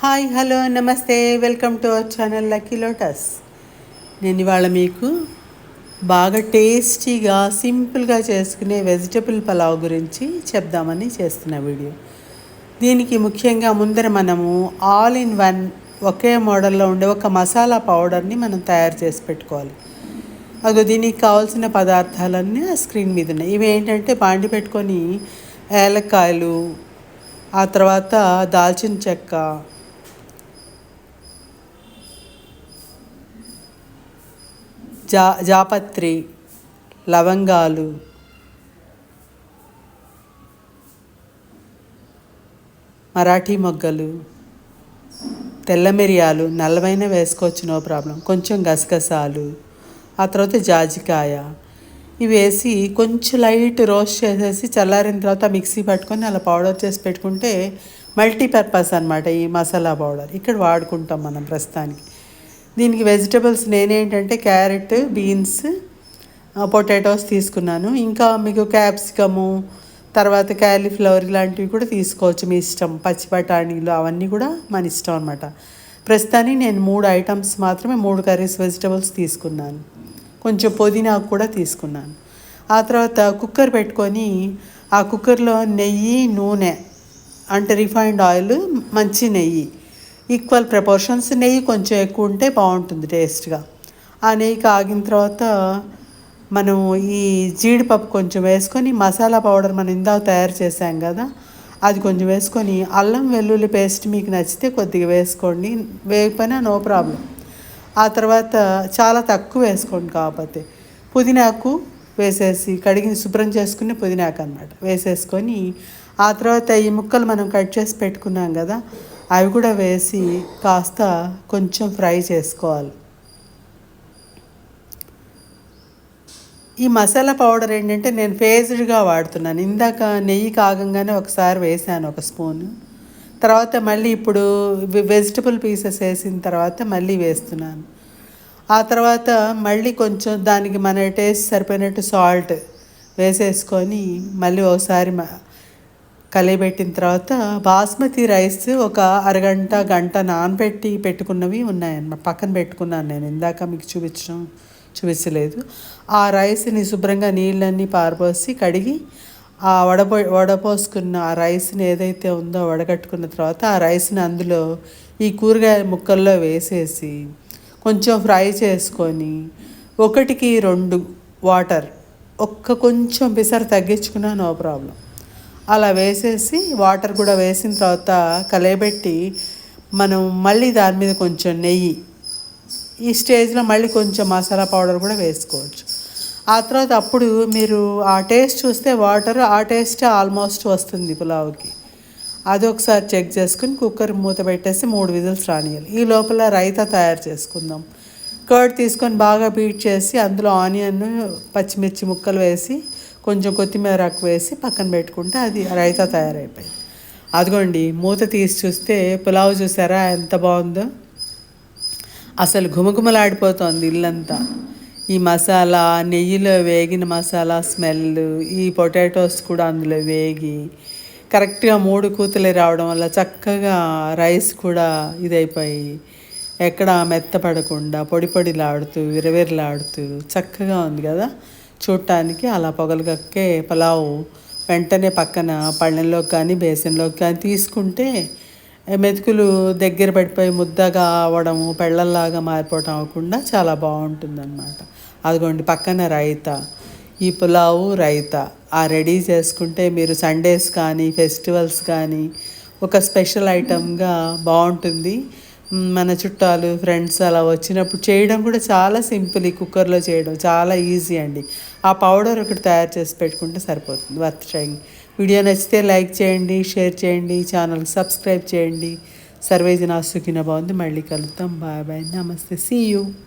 Hi hello నమస్తే welcome to our channel lucky lotus. నేను ఇవాళ మీకు బాగా టేస్టీగా సింపుల్గా చేసుకునే వెజిటబుల్ పలావ్ గురించి చెప్దామని చేస్తున్న వీడియో. దీనికి ముఖ్యంగా ముందర మనము ఆల్ ఇన్ వన్ ఒకే మోడల్లో ఉండే ఒక మసాలా పౌడర్ని మనం తయారు చేసి పెట్టుకోవాలి. అగో దీనికి కావాల్సిన పదార్థాలన్నీ ఆ స్క్రీన్ మీద ఉన్నాయి. ఇవి ఏంటంటే బాండి పెట్టుకొని ఏలక్కాయలు ఆ తర్వాత దాల్చిన చెక్క జా జాపత్రి లవంగాలు మరాఠీ మొగ్గలు తెల్ల మిరియాలు నల్లవైన వేసుకోవచ్చు నో ప్రాబ్లం కొంచెం గసగసాలు ఆ తర్వాత జాజికాయ. ఇవి వేసి కొంచెం లైట్ రోస్ట్ చేసేసి చల్లారిన తర్వాత మిక్సీ పట్టుకొని అలా పౌడర్ చేసి పెట్టుకుంటే మల్టీపర్పస్ అనమాట ఈ మసాలా పౌడర్. ఇక్కడ వాడుకుంటాం మనం ప్రస్తుతానికి. దీనికి వెజిటబుల్స్ నేనేంటంటే క్యారెట్ బీన్స్ పొటాటోస్ తీసుకున్నాను. ఇంకా మీకు క్యాప్సికము తర్వాత క్యాలీఫ్లవర్ ఇలాంటివి కూడా తీసుకోవచ్చు మీ ఇష్టం. పచ్చి బఠానీలు అవన్నీ కూడా మన ఇష్టం అనమాట ప్రస్తుతానికి నేను మూడు ఐటమ్స్ మాత్రమే మూడు కర్రీస్ వెజిటబుల్స్ తీసుకున్నాను. కొంచెం పుదీనా కూడా తీసుకున్నాను. ఆ తర్వాత కుక్కర్ పెట్టుకొని ఆ కుక్కర్లో నెయ్యి నూనె అంటే రిఫైన్డ్ ఆయిల్ మంచి నెయ్యి ఈక్వల్ ప్రపోర్షన్స్ నెయ్యి కొంచెం ఎక్కువ ఉంటే బాగుంటుంది టేస్ట్గా. ఆ నెయ్యి కాగిన తర్వాత మనం ఈ జీడిపప్పు కొంచెం వేసుకొని మసాలా పౌడర్ మనం ఇందాక తయారు చేసాం కదా అది కొంచెం వేసుకొని అల్లం వెల్లుల్లి పేస్ట్ మీకు నచ్చితే కొద్దిగా వేసుకోండి వేయకపోయినా నో ప్రాబ్లం. ఆ తర్వాత చాలా తక్కువ వేసుకోండి కాకపోతే పుదీనాకు వేసేసి కడిగి శుభ్రం చేసుకుని పుదీనాకు అనమాట వేసేసుకొని ఆ తర్వాత ఈ ముక్కలు మనం కట్ చేసి పెట్టుకున్నాం కదా అవి కూడా వేసి కాస్త కొంచెం ఫ్రై చేసుకోవాలి. ఈ మసాలా పౌడర్ ఏంటంటే నేను ఫేజ్డ్గా వాడుతున్నాను. ఇందాక నెయ్యి కాగంగానే ఒకసారి వేసాను ఒక స్పూన్. తర్వాత మళ్ళీ ఇప్పుడు వెజిటబుల్ పీసెస్ వేసిన తర్వాత మళ్ళీ వేస్తున్నాను. ఆ తర్వాత మళ్ళీ కొంచెం దానికి మన టేస్ట్ సరిపోయినట్టు సాల్ట్ వేసేసుకొని మళ్ళీ ఒకసారి కలియబెట్టిన తర్వాత బాస్మతి రైస్ ఒక అరగంట గంట నానబెట్టి పెట్టుకున్నవి ఉన్నాయన్నమాట. పక్కన పెట్టుకున్నాను నేను. ఇందాక మీకు చూపించడం చూపించలేదు. ఆ రైస్ని శుభ్రంగా నీళ్ళన్నీ పారపోసి కడిగి ఆ వడపో వడపోసుకున్న ఆ రైస్ని ఏదైతే ఉందో వడగట్టుకున్న తర్వాత ఆ రైస్ని అందులో ఈ కూరగాయ ముక్కల్లో వేసేసి కొంచెం ఫ్రై చేసుకొని ఒకటికి రెండు వాటర్ ఒక్క కొంచెం పిసర్ తగ్గించుకున్నా నో ప్రాబ్లం. అలా వేసేసి వాటర్ కూడా వేసిన తర్వాత కలయబెట్టి మనం మళ్ళీ దాని మీద కొంచెం నెయ్యి. ఈ స్టేజ్లో మళ్ళీ కొంచెం మసాలా పౌడర్ కూడా వేసుకోవచ్చు. ఆ తర్వాత అప్పుడు మీరు ఆ టేస్ట్ చూస్తే వాటర్ ఆ టేస్ట్ ఆల్మోస్ట్ వస్తుంది పులావ్కి. అది ఒకసారి చెక్ చేసుకుని కుక్కర్ మూత పెట్టేసి మూడు విజిల్స్ రానియాలి ఈ లోపల రైతా తయారు చేసుకుందాం. కర్డ్ తీసుకొని బాగా బీట్ చేసి అందులో ఆనియన్ పచ్చిమిర్చి ముక్కలు వేసి కొంచెం కొత్తిమీర ఆకు వేసి పక్కన పెట్టుకుంటే అది రైతా తయారైపోయింది. అదిగోండి మూత తీసి చూస్తే పులావ్ చూసారా ఎంత బాగుందో? అసలు ఘుమఘుమలాడిపోతుంది ఇల్లంతా. ఈ మసాలా నెయ్యిలో వేగిన మసాలా స్మెల్ ఈ పొటాటోస్ కూడా అందులో వేగి కరెక్ట్గా మూడు కూతులే రావడం వల్ల చక్కగా రైస్ కూడా ఇదైపోయి ఎక్కడ మెత్తపడకుండా పొడి పొడిలాడుతూ విరవిరలాడుతూ చక్కగా ఉంది కదా? చూడటానికి అలా పొగలగక్కే పలావ్ వెంటనే పక్కన పళ్ళెంలోకి కానీ బేసిన్లోకి కానీ తీసుకుంటే మెతుకులు దగ్గర పడిపోయి ముద్దగా అవడము పెళ్ళల్లాగా మారిపోవటం అవ్వకుండా చాలా బాగుంటుందన్నమాట. అదిగోండి పక్కన రైతా. ఈ పులావు రైతా. ఆ రెడీ చేసుకుంటే మీరు సండేస్ కానీ ఫెస్టివల్స్ కానీ ఒక స్పెషల్ ఐటమ్గా బాగుంటుంది. మన చుట్టాలు ఫ్రెండ్స్ అలా వచ్చినప్పుడు చేయడం కూడా చాలా సింపుల్ ఈ కుక్కర్లో చేయడం. చాలా ఈజీ అండి. ఆ పౌడర్ ఒకటి తయారు చేసి పెట్టుకుంటే సరిపోతుంది. వర్త్ ట్రైంగ్ వీడియో నచ్చితే లైక్ చేయండి షేర్ చేయండి ఛానల్కి సబ్స్క్రైబ్ చేయండి. సర్వేజన సుఖిన బాగుంది మళ్ళీ కలుద్దాం. Bye bye. నమస్తే. See you.